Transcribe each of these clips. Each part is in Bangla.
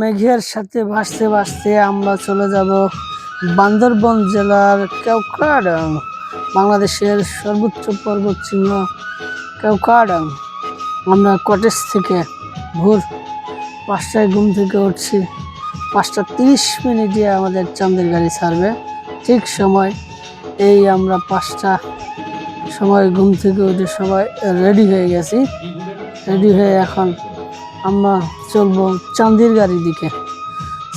মেঘের সাথে ভাসতে ভাসতে আমরা চলে যাব বান্দরবন জেলার কেওক্রাডাং বাংলাদেশের সর্বোচ্চ পর্বত চিহ্ন কেওক্রাডাং আমরা কটেজ থেকে ভোর পাঁচটায় ঘুম থেকে উঠছি। পাঁচটা তিরিশ মিনিটে আমাদের চাঁদের গাড়ি ছাড়বে। ঠিক সময় এই আমরা পাঁচটা সময় ঘুম থেকে উঠে সবাই রেডি হয়ে গেছি। রেডি হয়ে এখন আমরা চলবো চাঁদের গাড়ির দিকে।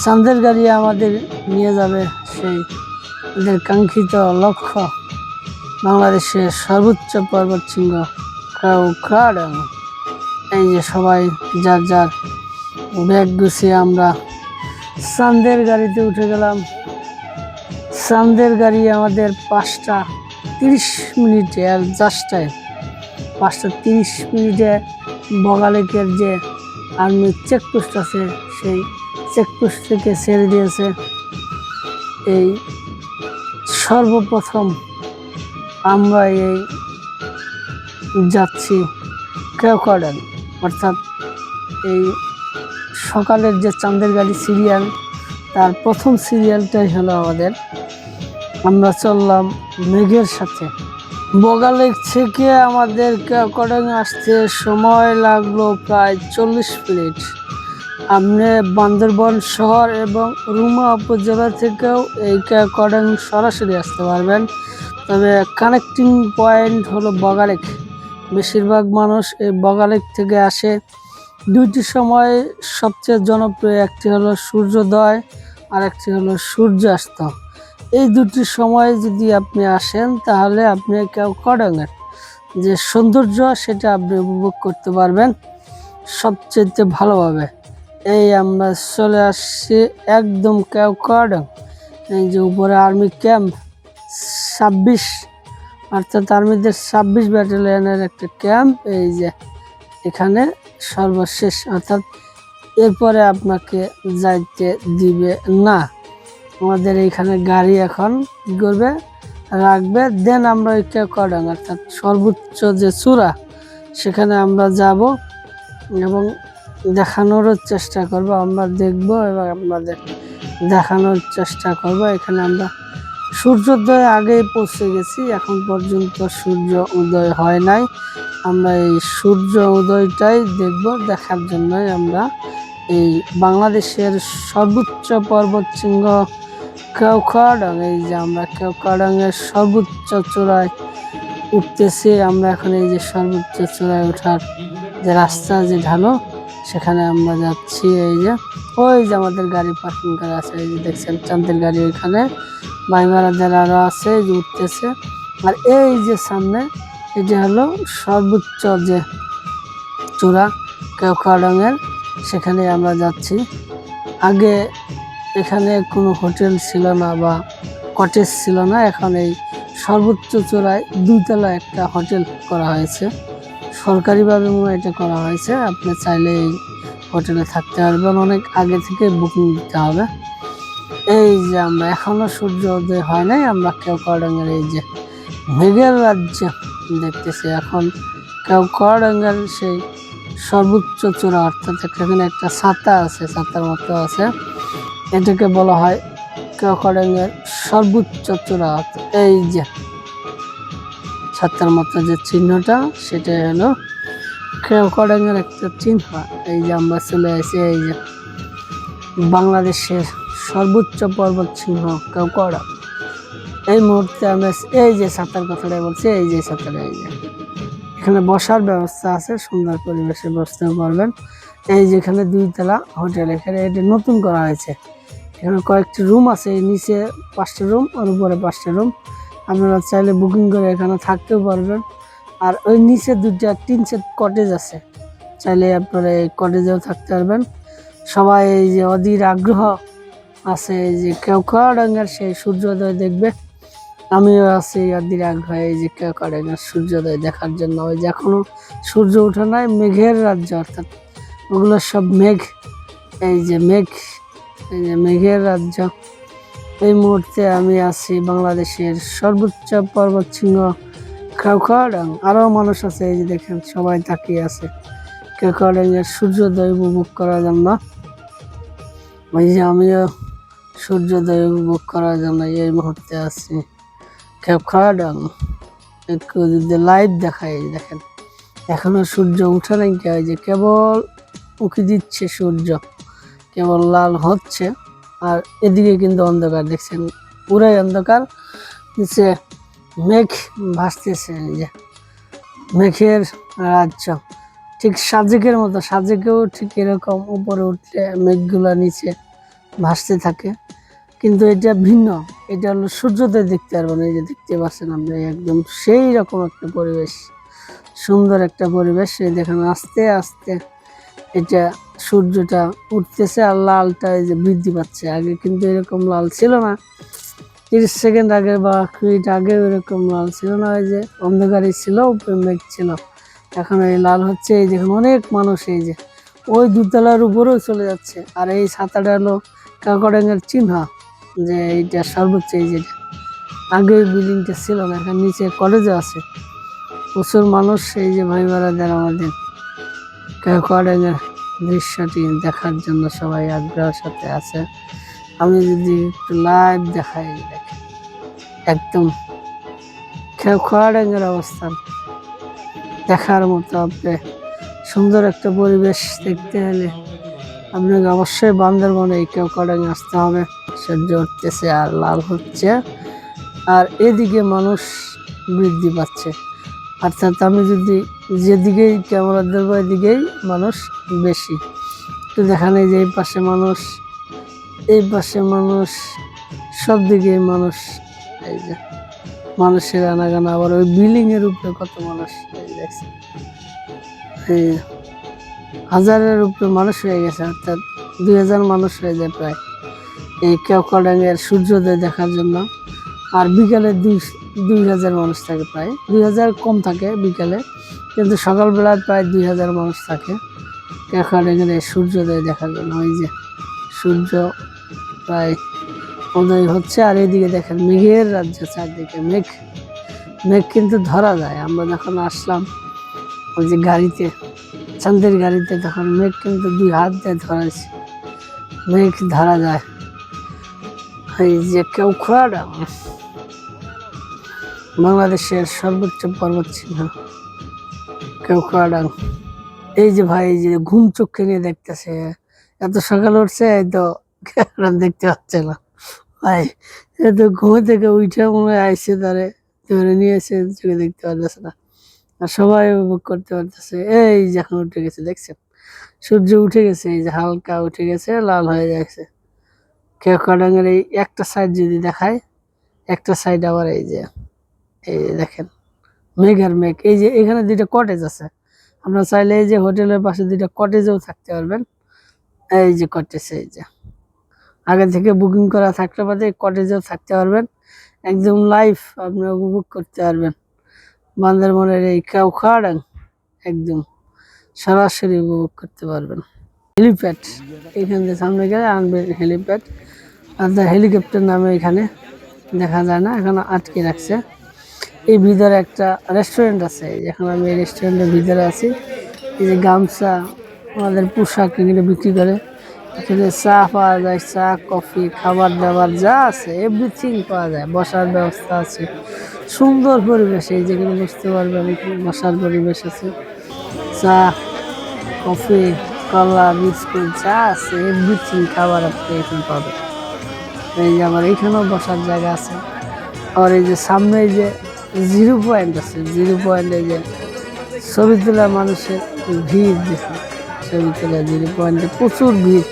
চান্দের গাড়ি আমাদের নিয়ে যাবে সেই আমাদের কাঙ্ক্ষিত লক্ষ্য। বাংলাদেশের সর্বোচ্চ পর্বত শৃঙ্গ এই যে সবাই, যার যার ব্যাগ গুছিয়ে আমরা চান্দের গাড়িতে উঠে গেলাম। চান্দের গাড়ি আমাদের পাঁচটা তিরিশ মিনিটে আর জাস্টায় পাঁচটা তিরিশ মিনিটে বগালেকের যে আর্মির চেকপোস্ট আছে, সেই চেকপোস্ট থেকে ছেড়ে দিয়েছে এই সর্বপ্রথম আমরা এই যাচ্ছি কেওকাডান অর্থাৎ এই সকালের যে চাঁদের গাড়ি সিরিয়াল তার প্রথম সিরিয়ালটাই হলো আমাদের। আমরা চললাম মেঘের সাথে। বগালেক থেকে আমাদের কেওকাডাং আসতে সময় লাগল প্রায় চল্লিশ মিনিট। আপনি বান্দরবন শহর এবং রুমা উপজেলা থেকেও এই কেওকাডাং সরাসরি আসতে পারবেন। তবে কানেক্টিং পয়েন্ট হলো বগালেক বেশিরভাগ মানুষ এই বগালেক থেকে আসে। দুইটি সময় সবচেয়ে জনপ্রিয়, একটি হলো সূর্যোদয় আর একটি হলো সূর্যাস্ত। এই দুটি সময় যদি আপনি আসেন, তাহলে আপনি কডাঙ্গের যে সৌন্দর্য, সেটা আপনি উপভোগ করতে পারবেন সবচেয়ে ভালোভাবে। এই আমরা চলে আসছি একদম কডাং এই যে উপরে আর্মি ক্যাম্প ছাব্বিশ, অর্থাৎ আর্মিদের ছাব্বিশ ব্যাটালিয়নের একটা ক্যাম্প এই যে এখানে সর্বশেষ, অর্থাৎ এরপরে আপনাকে যাইতে দিবে না। আমাদের এইখানে গাড়ি এখন কি করবে? রাখবে। দেন আমরা ওই কডাং অর্থাৎ সর্বোচ্চ যে চূড়া, সেখানে আমরা যাব এবং দেখানোরও চেষ্টা করব। আমরা দেখব এবং আপনাদের দেখানোর চেষ্টা করব। এখানে আমরা সূর্যোদয় আগেই পৌঁছে গেছি। এখন পর্যন্ত সূর্য উদয় হয় নাই। আমরা এই সূর্য উদয়টাই দেখব। দেখার জন্যই আমরা এই বাংলাদেশের সর্বোচ্চ পর্বত শৃঙ্গ কেওখাডাং এই যে আমরা কেওখাডাংয়ের সর্বোচ্চ চূড়ায় উঠতেছি, আমরা এখন এই যে সর্বোচ্চ চূড়ায় ওঠার যে রাস্তা যে ঢালো, সেখানে আমরা যাচ্ছি এই যে। ওই যে আমাদের গাড়ি পার্কিং করা আছে, এই যে দেখছেন, চাঁদের গাড়ি ওইখানে। ভাইমারা যারা আছে, এই যে উঠতেছে। আর এই যে সামনে এটা হলো সর্বোচ্চ যে চূড়া কেওখাডাংয়ের সেখানে আমরা যাচ্ছি। আগে এখানে কোনো হোটেল ছিল না বা কটেজ ছিল না। এখন এই সর্বোচ্চ চূড়ায় দুইতলা একটা হোটেল করা হয়েছে। সরকারিভাবে মনে এটা করা হয়েছে। আপনি চাইলে এই হোটেলে থাকতে পারবেন। অনেক আগে থেকে বুকিং দিতে হবে। এই যে আমরা এখনও সূর্য উদয় হয় নাই। আমরা কেউ কডাঙ্গের এই যে মেঘের রাজ্য দেখতেছি। এখন কেউ কডাঙ্গের সেই সর্বোচ্চ চূড়া, অর্থাৎ এখানে একটা ছাতা আছে, ছাতার মতো আছে। এটাকে বলা হয় কেওকাডাঙ্গের সর্বোচ্চ চূড়া এই যে ছাতার মতো যে চিহ্নটা সেটাই হলো কেওকাডাঙ্গের একটা চিহ্ন। এই যে আমরা চলে আসি, এই যে বাংলাদেশের সর্বোচ্চ পর্বত সিংহ কেওকাডা এই মুহূর্তে আমরা এই যে ছাতার কথাটা বলছি, এই যে ছাতাটা এই যে। এখানে বসার ব্যবস্থা আছে, সুন্দর পরিবেশে বসতে পারবেন এই যেখানে দুইতলা হোটেল, এখানে এটা নতুন করা হয়েছে। এখানে কয়েকটি রুম আছে, নিচে পাঁচটা রুম আর উপরে পাঁচটা রুম। আপনারা চাইলে বুকিং করে এখানে থাকতেও পারবেন। আর ওই নিচে দুইটা, তিন সেট কটেজ আছে। চাইলে আপনারা এই কটেজেও থাকতে পারবেন। সবাই এই যে অধীর আগ্রহ আছে এই যে কেউ কেওকাডাঙ্গার সেই সূর্যোদয় দেখবে। আমিও আছি অধীর আগ্রহ এই যে কেউ কেওকাডাঙ্গার সূর্যোদয় দেখার জন্য। ওই যে এখনও সূর্য ওঠে নাই, মেঘের রাজ্য অর্থাৎ ওগুলো সব মেঘ, এই যে মেঘ, এই যে মেঘের রাজ্য। এই মুহূর্তে আমি আছি বাংলাদেশের সর্বোচ্চ পর্বত শৃঙ্গ কেওকাডাং আরও মানুষ আছে, এই যে দেখেন সবাই তাকিয়ে আছে। এর সূর্যোদয় উপভোগ করার জন্য। ওই যে আমিও সূর্যোদয় উপভোগ করার জন্য এই মুহূর্তে আছি। খেপখাডাং একটু যদি লাইভ এই দেখেন। এখনও সূর্য উঠে নাই যে কেবল উঁকি দিচ্ছে সূর্য। কেবল লাল হচ্ছে। আর এদিকে কিন্তু অন্ধকার, দেখছেন? পুরাই অন্ধকার। নিচে মেঘ ভাসতেছে যে। মেঘের রাজ্য। ঠিক সাজেকের মতো, সাজেকেও ঠিক এরকম উপরে উঠলে মেঘগুলো নিচে ভাসতে থাকে। কিন্তু এটা ভিন্ন। এটা হলো সূর্যোদয় দেখতে পারবেন। এই যে দেখতে পাচ্ছেন আপনি, একদম সেই রকম একটা পরিবেশ। সুন্দর একটা পরিবেশ। এই দেখেন, আস্তে আস্তে এটা সূর্যটা উঠতেছে আর লালটা এই যে বৃদ্ধি পাচ্ছে। আগে কিন্তু এরকম লাল ছিল না। তিরিশ সেকেন্ড আগে বা মিনিট আগে এরকম লাল ছিল না। ওই যে অন্ধকারই ছিল মেঘ ছিল। এখন এই লাল হচ্ছে, এই দেখুন অনেক মানুষ এই যে ওই দুতলার উপরেও চলে যাচ্ছে। আর এই ছাতাটা হলো কাকড়াঙ্গের চিহ্ন, যে এইটা সর্বোচ্চ এই যেটা আগে ওই বিল্ডিংটা ছিল না, এখন নিচে কলেজও আছে। প্রচুর মানুষ এই যে ভাই বেড়াদের আমাদের কাকড়াঙ্গের দৃশ্যটি দেখার জন্য সবাই আগ্রহের সাথে আছে। আমি যদি একটু লাইভ দেখাই, দেখেন। একদম খেয়াড়াঙ্গের অবস্থান দেখার মতো আপনি সুন্দর একটা পরিবেশ দেখতে হলে আপনাকে অবশ্যই বান্দরবনে এই কেওকাডাঙ্গে আসতে হবে। সূর্য উঠতেছে আর লাল হচ্ছে। আর এদিকে মানুষ বৃদ্ধি পাচ্ছে। অর্থাৎ আমি যদি যেদিকেই ক্যামেরা দেবো এদিকেই মানুষ বেশি। তো দেখা নেই যে এই পাশে মানুষ, এই পাশে মানুষ, সব দিকে মানুষ, এই যে মানুষের আনাগানা। আবার ওই বিল্ডিং এর উপরে কত মানুষ, এই হাজারের উপরে মানুষ হয়ে গেছে, অর্থাৎ দুই হাজার মানুষ হয়ে যায় প্রায়। এই কেওকাডাঙ্গের সূর্যোদয় দেখার জন্য। আর বিকালে দুই দুই হাজার মানুষ থাকে প্রায়। দুই হাজার কম থাকে বিকালে। কিন্তু সকালবেলায় প্রায় দুই হাজার মানুষ থাকে। কেওকাডাঙ্গের এই সূর্যোদয় দেখার জন্য ওই যে সূর্য প্রায় উদয় হচ্ছে আর এদিকে দেখেন মেঘের রাজ্য, চারদিকে মেঘ। মেঘ কিন্তু ধরা যায়। আমরা যখন আসলাম, ওই যে গাড়িতে চান্দের গাড়িতে তখন মেঘ কিন্তু দুই হাত দিয়ে ধরেছে মেঘ ধরা যায়। এই যে কেউ খোয়াডাং বাংলাদেশের সর্বোচ্চ পর্বত চিহ্ন কেউ খোয়াডাং এই যে ভাই যে ঘুম চোখে নিয়ে দেখতেছে। এত সকালে উঠছে তো ক্যামেরা দেখতে পাচ্ছে না। ভাই, এ তো ঘুম থেকে উঠে মনে হয় আইসে তারে ধরে নিয়ে এসে চোখে দেখতে পারতেছে না। আর সবাই উপভোগ করতে পারতেছে। এই যে এখন উঠে গেছে, দেখছেন? সূর্য উঠে গেছে, এই যে হালকা উঠে গেছে, লাল হয়ে যাচ্ছে কেওকাডাঙ্গের এই একটা সাইড যদি দেখায়, একটা সাইড আবার এই যে, এই দেখেন। মেঘের মেঘ। এই যে এখানে দুইটা কটেজ আছে। আপনারা চাইলে এই যে হোটেলের পাশে দুইটা কটেজেও থাকতে পারবেন। এই যে কটেজ এই যে। আগে থেকে বুকিং করা থাকতে পারে কটেজেও থাকতে পারবেন। একদম লাইফ আপনি উপভোগ করতে পারবেন। বান্দরবনের এই কাউখাড়াং একদম সরাসরি উপভোগ করতে পারবেন। হেলিপ্যাড এখান থেকে সামনে গেলে আনবেন হেলিপ্যাড আর হেলিকপ্টার নামে এখানে দেখা যায় না, এখন আটকে রাখছে। এই ভিতরে একটা রেস্টুরেন্ট আছে যেখানে আমি এই রেস্টুরেন্টের ভিতরে আছি। এই যে গামছা, আমাদের পোশাক এগুলো বিক্রি করে। এখানে চা পাওয়া যায়, চা, কফি, খাবার দাবার যা আছে এভরিথিং পাওয়া যায়, বসার ব্যবস্থা আছে। সুন্দর পরিবেশ, এই যেখানে বসতে পারবেন, এখানে বসার পরিবেশ আছে। চা, কফি, কলা, বিস্কুট যা আছে এভরিথিং খাবার আপনি এখানে পাবেন। এই যে আমার এখানেও বসার জায়গা আছে। আর এই যে সামনে যে জিরো পয়েন্ট আছে, জিরো পয়েন্ট এই যে ছবি তোলা মানুষের ভিড় দেখুন। ছবি তোলা জিরো পয়েন্টে প্রচুর ভিড়।